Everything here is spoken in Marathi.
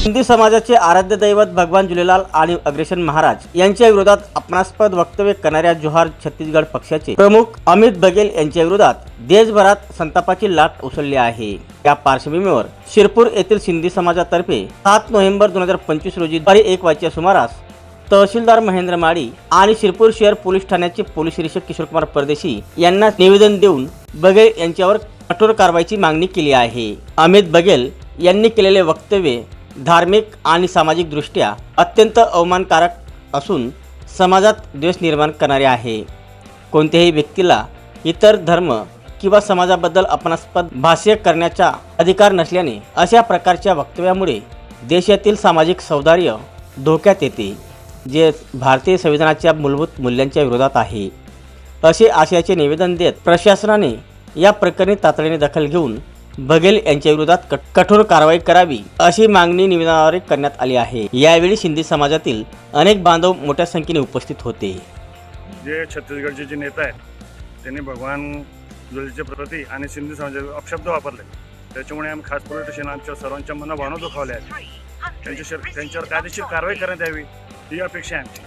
हिंदी समाजाचे आराध्य दैवत भगवान जुलेलाल आणि अग्रेशन महाराज यांच्या विरोधात अपमानास्पद वक्तव्य करणाऱ्या जोहार छत्तीसगड पक्षाचे प्रमुख अमित बघेल यांच्या विरोधात देशभरात संतापाची लाट उसळली आहे. या पार्श्वभूमीवर शिरपूर येथील सिंधी समाजातर्फे सात नोव्हेंबर दोन हजार पंचवीस रोजी दुपारी एक वाजच्या सुमारास तहसीलदार महेंद्र माळी आणि शिरपूर शहर पोलीस ठाण्याचे पोलीस निरीक्षक किशोरकुमार परदेशी यांना निवेदन देऊन बघेल यांच्यावर कठोर कारवाईची मागणी केली आहे. अमित बघेल यांनी केलेले वक्तव्य धार्मिक आणि सामाजिकदृष्ट्या अत्यंत अवमानकारक असून समाजात द्वेष निर्माण करणारे आहे. कोणत्याही व्यक्तीला इतर धर्म किंवा समाजाबद्दल अपनास्पद भाष्य करण्याचा अधिकार नसल्याने अशा प्रकारच्या वक्तव्यामुळे देशातील सामाजिक सौंदर्य धोक्यात येते जे भारतीय संविधानाच्या मूलभूत मूल्यांच्या विरोधात आहे. असे आशयाचे निवेदन देत प्रशासनाने या प्रकरणी तातडीने दखल घेऊन बघेल यांच्या विरोधात कठोर कारवाई करावी अशी मागणी निवेदनाद्वारे करण्यात आली आहे. यावेळी सिंधी समाजातील अनेक बांधव मोठ्या संख्येने उपस्थित होते. जे छत्तीसगडचे जे नेता आहेत त्यांनी भगवान जुलेच्या प्रती आणि शिंदे समाजाचे अपशब्द वापरले. त्याच्यामुळे आम्ही खास पोलीस स्टेशन आमच्या सर्वांच्या मनाभावना दुखावल्या आहेत. त्यांच्या त्यांच्यावर कायदेशीर कारवाई करण्यात यावी ही अपेक्षा आहे आमची.